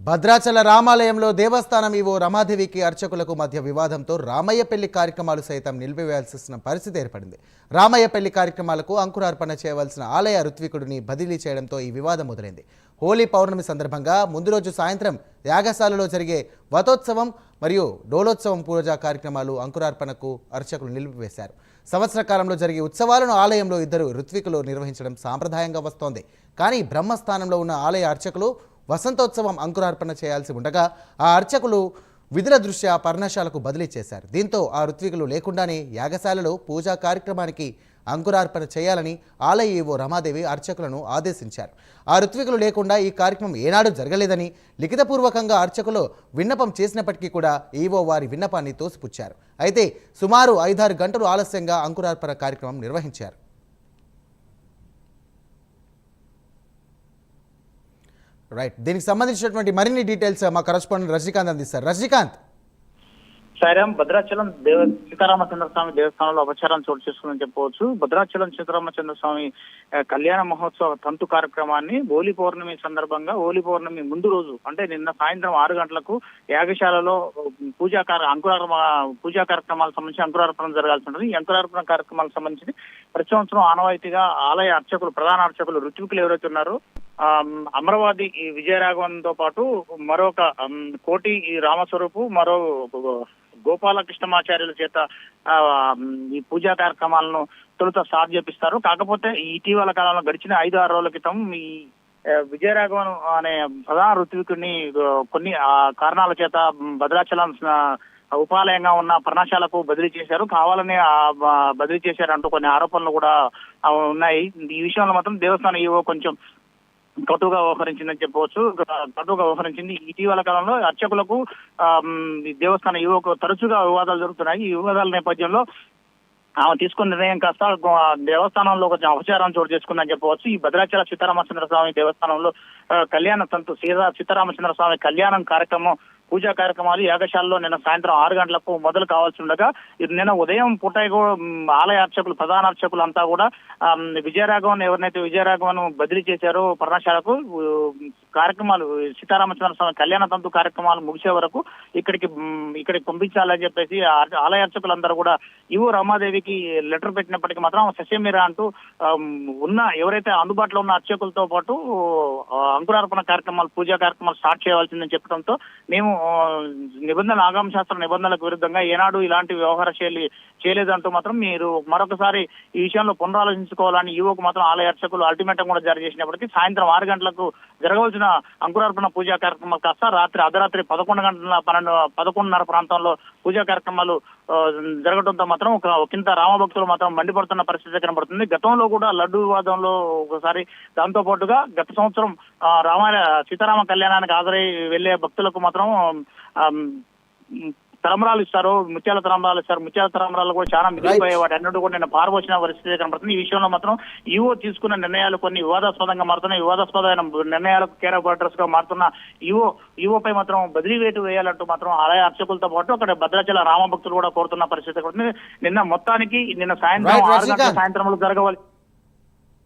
భద్రాచల రామాలయంలో దేవస్థానం ఈవో రమాదేవికి అర్చకులకు మధ్య వివాదంతో రామయ్య పెళ్ళి కార్యక్రమాలు సైతం నిలిపివేయాల్సిన పరిస్థితి ఏర్పడింది. రామయ్య పెళ్ళి కార్యక్రమాలకు అంకురార్పణ చేయవలసిన ఆలయ ఋత్వికుడిని బదిలీ చేయడంతో ఈ వివాదం మొదలైంది. హోలీ పౌర్ణమి సందర్భంగా ముందు రోజు సాయంత్రం యాగశాలలో జరిగే వతోత్సవం మరియు డోలోత్సవం పూజా కార్యక్రమాలు అంకురార్పణకు అర్చకులు నిలిపివేశారు. సంవత్సర కాలంలో జరిగే ఉత్సవాలను ఆలయంలో ఇద్దరు ఋత్వికులు నిర్వహించడం సాంప్రదాయంగా వస్తోంది. కానీ బ్రహ్మస్థానంలో ఉన్న ఆలయ అర్చకులు వసంతోత్సవం అంకురార్పణ చేయాల్సి ఉండగా ఆ అర్చకులు విధుల దృష్ట్యా పర్ణశాలకు బదిలీ చేశారు. దీంతో ఆ ఋత్వికులు లేకుండానే యాగశాలలో పూజా కార్యక్రమానికి అంకురార్పణ చేయాలని ఆలయ ఈవో రమాదేవి అర్చకులను ఆదేశించారు. ఆ ఋత్వికులు లేకుండా ఈ కార్యక్రమం ఏనాడు జరగలేదని లిఖితపూర్వకంగా అర్చకులు విన్నపం చేసినప్పటికీ కూడా ఈవో వారి విన్నపాన్ని తోసిపుచ్చారు. అయితే సుమారు ఐదారు గంటలు ఆలస్యంగా అంకురార్పణ కార్యక్రమం నిర్వహించారు. రైట్ దీనికి సంబంధించినటువంటి మరిన్ని డీటెయిల్స్ మా కరస్పాండెంట్ రజనీకాంత్ అందిస్తారు. రజనీకాంత్. సాయిరాం భద్రాచలం దేవ సీతారామచంద్ర స్వామి దేవస్థానంలో అపచారం చోటు చేసుకుందని చెప్పవచ్చు. భద్రాచలం సీతారామచంద్ర స్వామి కళ్యాణ మహోత్సవ తంతు కార్యక్రమాన్ని హోలీ పౌర్ణమి సందర్భంగా హోలీ పౌర్ణమి ముందు రోజు అంటే నిన్న సాయంత్రం ఆరు గంటలకు యాగశాలలో పూజా కార్య అంకురార్పణ పూజా కార్యక్రమాలకు సంబంధించి అంకురార్పణ జరగాల్సి ఉంటుంది. ఈ అంకురార్పణ కార్యక్రమాలకు సంబంధించి ప్రతి సంవత్సరం ఆనవాయితీగా ఆలయ అర్చకులు ప్రధాన అర్చకులు రుచికులు ఎవరైతే ఉన్నారో అమరావతి ఈ విజయరాఘవన్తో పాటు మరొక కోటి ఈ రామస్వరూపు మరో గోపాలకృష్ణమాచార్యుల చేత ఈ పూజా కార్యక్రమాలను తొలుత స్టార్ట్ చేపిస్తారు. కాకపోతే ఇటీవల కాలంలో గడిచిన ఐదు ఆరు రోజుల క్రితం ఈ విజయరాఘవన్ అనే ప్రధాన ఋత్వికుడిని కొన్ని కారణాల చేత భద్రాచలం ఉపాలయంగా ఉన్న పర్ణశాలకు బదిలీ చేశారు. కావాలని బదిలీ చేశారంటూ కొన్ని ఆరోపణలు కూడా ఉన్నాయి. ఈ విషయంలో మాత్రం దేవస్థానం ఈవో కొంచెం కటుగా వ్యవహరించిందని చెప్పవచ్చు. కటుగా వ్యవహరించింది. ఇటీవల కాలంలో అర్చకులకు ఈ దేవస్థాన యువకు తరచుగా వివాదాలు జరుగుతున్నాయి. ఈ వివాదాల నేపథ్యంలో ఆమె తీసుకున్న నిర్ణయం కాస్త దేవస్థానంలో కొంచెం అపచారం చోటు చేసుకుందని చెప్పవచ్చు. ఈ భద్రాచల సీతారామచంద్ర స్వామి దేవస్థానంలో కళ్యాణ తంతు సీతా సీతారామచంద్ర స్వామి కళ్యాణం కార్యక్రమం పూజా కార్యక్రమాలు యాగశాలలో నిన్న సాయంత్రం ఆరు గంటలకు మొదలు కావాల్సి ఉండగా ఇది నిన్న ఉదయం పూట ఆలయ అర్చకులు ప్రధాన అర్చకులు అంతా కూడా విజయరాఘవన్ ఎవరినైతే విజయరాఘవన్ బదిలీ చేశారో పర్ణశాలకు కార్యక్రమాలు సీతారామచంద్ర స్వామి కళ్యాణ తంతు కార్యక్రమాలు ముగిసే వరకు ఇక్కడికి ఇక్కడికి పంపించాలని చెప్పేసి ఆలయ అర్చకులందరూ కూడా ఇవో రమాదేవికి లెటర్ పెట్టినప్పటికీ మాత్రం సస్యమీరా అంటూ ఉన్న ఎవరైతే అందుబాటులో ఉన్న అర్చకులతో పాటు అంకురార్పణ కార్యక్రమాలు పూజా కార్యక్రమాలు స్టార్ట్ చేయవలసిందని చెప్పడంతో మేము ఆ, నిబంధనల ఆగమ శాస్త్ర నిబంధనలకు విరుద్ధంగా ఏనాడు ఇలాంటి వ్యవహార శైలి చేయలేదంటూ మాత్రం మీరు మరొకసారి ఈ విషయంలో పునరాలోచించుకోవాలని యువకు మాత్రం ఆలయ అర్చకులు అల్టిమేటం కూడా జారీ చేసినప్పటికీ సాయంత్రం ఆరు గంటలకు జరగవలసిన అంకురార్పణ పూజా కార్యక్రమాలు కాస్త రాత్రి అర్ధరాత్రి పదకొండు గంటల పన్నెండు పదకొండున్నర ప్రాంతంలో పూజా కార్యక్రమాలు జరగడంతో మాత్రం ఒక ఒకంత రామభక్తులు మాత్రం మండిపడుతున్న పరిస్థితి కనబడుతుంది. గతంలో కూడా లడ్డు వివాదంలో ఒకసారి దాంతో పాటుగా గత సంవత్సరం రామాయ సీతారామ కళ్యాణానికి హాజరై వెళ్ళే భక్తులకు మాత్రం తలంబరాలు ఇస్తారు ముత్యాల తలంబరాలు ఇస్తారు. ముత్యాల తలంబరాలు కూడా చాలా మిగిలిపోయే వాటి అన్నిటి కూడా నిన్న పారబోసిన పరిస్థితి కనబడుతుంది ఈ విషయంలో మాత్రం ఈవో తీసుకున్న నిర్ణయాలు కొన్ని వివాదాస్పదంగా మారుతున్నాయి. వివాదాస్పదమైన నిర్ణయాలకు కేర్ ఆఫ్ అడ్రస్గా మారుతున్న ఈవో ఈవోపై మాత్రం బదిలీ వేటు వేయాలంటూ మాత్రం ఆలయ అర్చకులతో పాటు అక్కడ భద్రాచల రామభక్తులు కూడా కోరుతున్న పరిస్థితి నిన్న మొత్తానికి నిన్న సాయంత్రం ఆరు గంటల. సాయంత్రంలో జరగవలసి